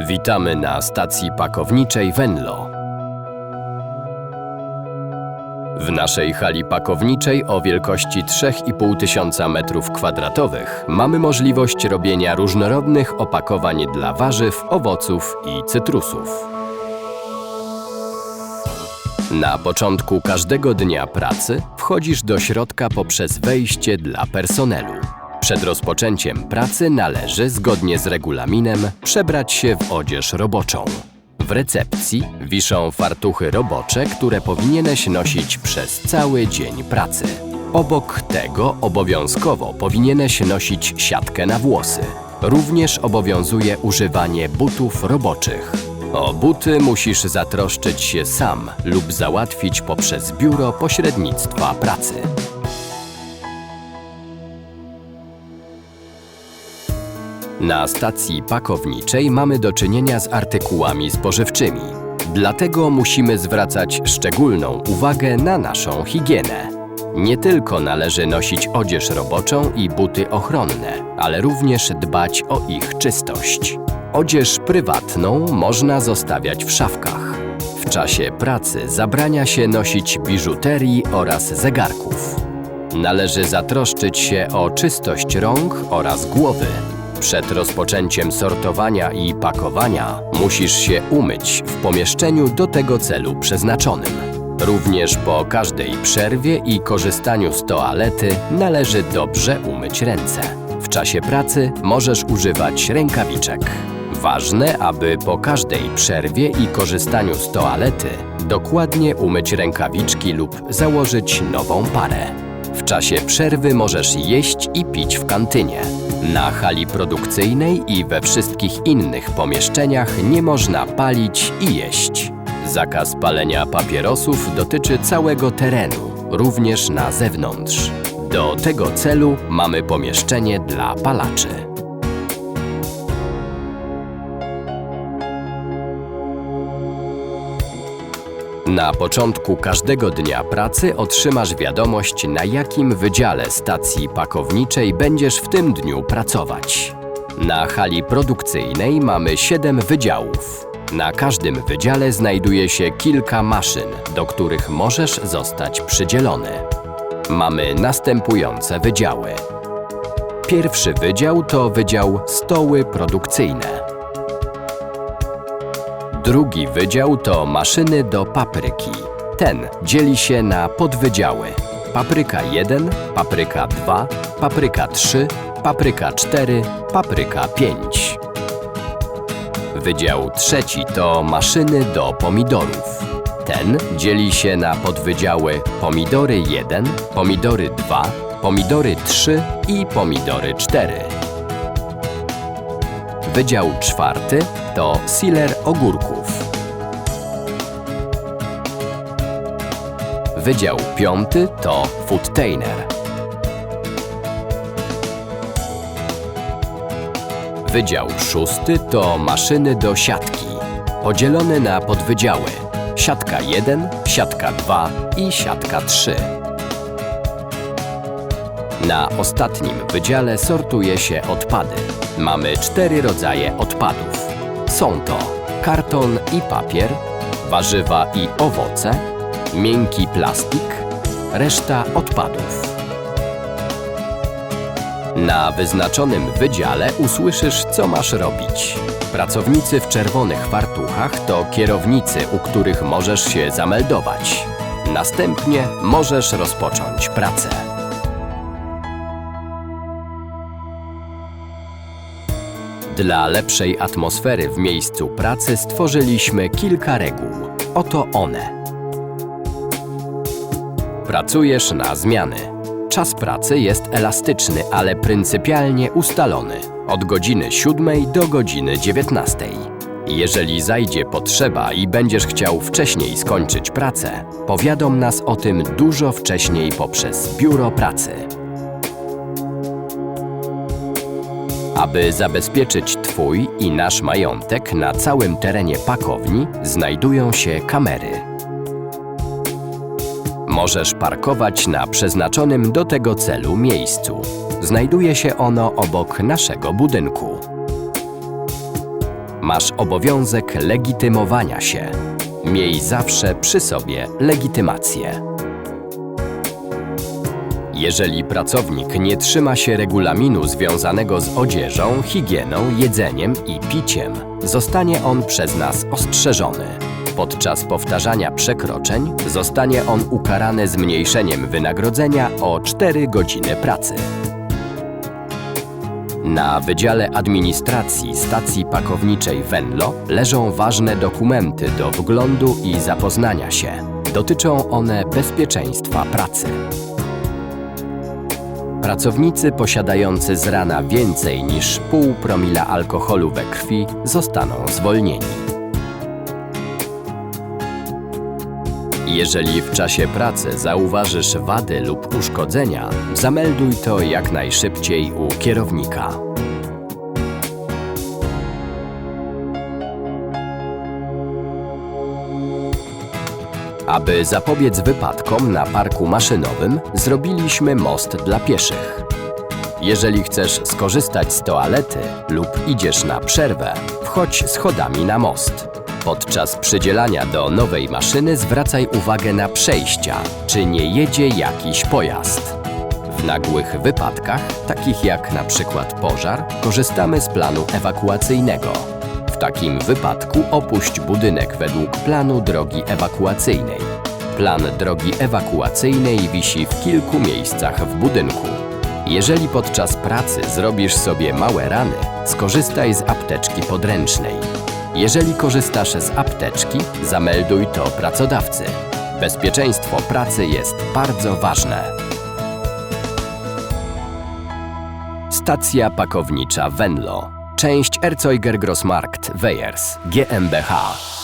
Witamy na stacji pakowniczej Venlo. W naszej hali pakowniczej o wielkości 3,5 tysiąca metrów kwadratowych mamy możliwość robienia różnorodnych opakowań dla warzyw, owoców i cytrusów. Na początku każdego dnia pracy wchodzisz do środka poprzez wejście dla personelu. Przed rozpoczęciem pracy należy, zgodnie z regulaminem, przebrać się w odzież roboczą. W recepcji wiszą fartuchy robocze, które powinieneś nosić przez cały dzień pracy. Obok tego obowiązkowo powinieneś nosić siatkę na włosy. Również obowiązuje używanie butów roboczych. O buty musisz zatroszczyć się sam lub załatwić poprzez biuro pośrednictwa pracy. Na stacji pakowniczej mamy do czynienia z artykułami spożywczymi. Dlatego musimy zwracać szczególną uwagę na naszą higienę. Nie tylko należy nosić odzież roboczą i buty ochronne, ale również dbać o ich czystość. Odzież prywatną można zostawiać w szafkach. W czasie pracy zabrania się nosić biżuterii oraz zegarków. Należy zatroszczyć się o czystość rąk oraz głowy. Przed rozpoczęciem sortowania i pakowania musisz się umyć w pomieszczeniu do tego celu przeznaczonym. Również po każdej przerwie i korzystaniu z toalety należy dobrze umyć ręce. W czasie pracy możesz używać rękawiczek. Ważne, aby po każdej przerwie i korzystaniu z toalety dokładnie umyć rękawiczki lub założyć nową parę. W czasie przerwy możesz jeść i pić w kantynie. Na hali produkcyjnej i we wszystkich innych pomieszczeniach nie można palić i jeść. Zakaz palenia papierosów dotyczy całego terenu, również na zewnątrz. Do tego celu mamy pomieszczenie dla palaczy. Na początku każdego dnia pracy otrzymasz wiadomość, na jakim wydziale stacji pakowniczej będziesz w tym dniu pracować. Na hali produkcyjnej mamy 7 wydziałów. Na każdym wydziale znajduje się kilka maszyn, do których możesz zostać przydzielony. Mamy następujące wydziały. Pierwszy wydział to wydział stoły produkcyjne. Drugi wydział to maszyny do papryki. Ten dzieli się na podwydziały. Papryka 1, papryka 2, papryka 3, papryka 4, papryka 5. Wydział trzeci to maszyny do pomidorów. Ten dzieli się na podwydziały pomidory 1, pomidory 2, pomidory 3 i pomidory 4. Wydział czwarty to sealer ogórków. Wydział piąty to foodtainer. Wydział szósty to maszyny do siatki, podzielone na podwydziały. Siatka 1, siatka 2 i siatka 3. Na ostatnim wydziale sortuje się odpady. Mamy cztery rodzaje odpadów. Są to karton i papier, warzywa i owoce, miękki plastik, reszta odpadów. Na wyznaczonym wydziale usłyszysz, co masz robić. Pracownicy w czerwonych fartuchach to kierownicy, u których możesz się zameldować. Następnie możesz rozpocząć pracę. Dla lepszej atmosfery w miejscu pracy stworzyliśmy kilka reguł. Oto one. Pracujesz na zmiany. Czas pracy jest elastyczny, ale pryncypialnie ustalony. Od godziny 7 do godziny 19. Jeżeli zajdzie potrzeba i będziesz chciał wcześniej skończyć pracę, powiadom nas o tym dużo wcześniej poprzez biuro pracy. Aby zabezpieczyć Twój i nasz majątek na całym terenie pakowni znajdują się kamery. Możesz parkować na przeznaczonym do tego celu miejscu. Znajduje się ono obok naszego budynku. Masz obowiązek legitymowania się. Miej zawsze przy sobie legitymację. Jeżeli pracownik nie trzyma się regulaminu związanego z odzieżą, higieną, jedzeniem i piciem, zostanie on przez nas ostrzeżony. Podczas powtarzania przekroczeń zostanie on ukarany zmniejszeniem wynagrodzenia o 4 godziny pracy. Na Wydziale Administracji Stacji Pakowniczej Venlo leżą ważne dokumenty do wglądu i zapoznania się. Dotyczą one bezpieczeństwa pracy. Pracownicy posiadający z rana więcej niż pół promila alkoholu we krwi zostaną zwolnieni. Jeżeli w czasie pracy zauważysz wady lub uszkodzenia, zamelduj to jak najszybciej u kierownika. Aby zapobiec wypadkom na parku maszynowym, zrobiliśmy most dla pieszych. Jeżeli chcesz skorzystać z toalety lub idziesz na przerwę, wchodź schodami na most. Podczas przydzielania do nowej maszyny zwracaj uwagę na przejścia, czy nie jedzie jakiś pojazd. W nagłych wypadkach, takich jak na przykład pożar, korzystamy z planu ewakuacyjnego. W takim wypadku opuść budynek według planu drogi ewakuacyjnej. Plan drogi ewakuacyjnej wisi w kilku miejscach w budynku. Jeżeli podczas pracy zrobisz sobie małe rany, skorzystaj z apteczki podręcznej. Jeżeli korzystasz z apteczki, zamelduj to pracodawcy. Bezpieczeństwo pracy jest bardzo ważne. Stacja pakownicza Venlo. Część Erzeuger Grossmarkt Weyers GmbH.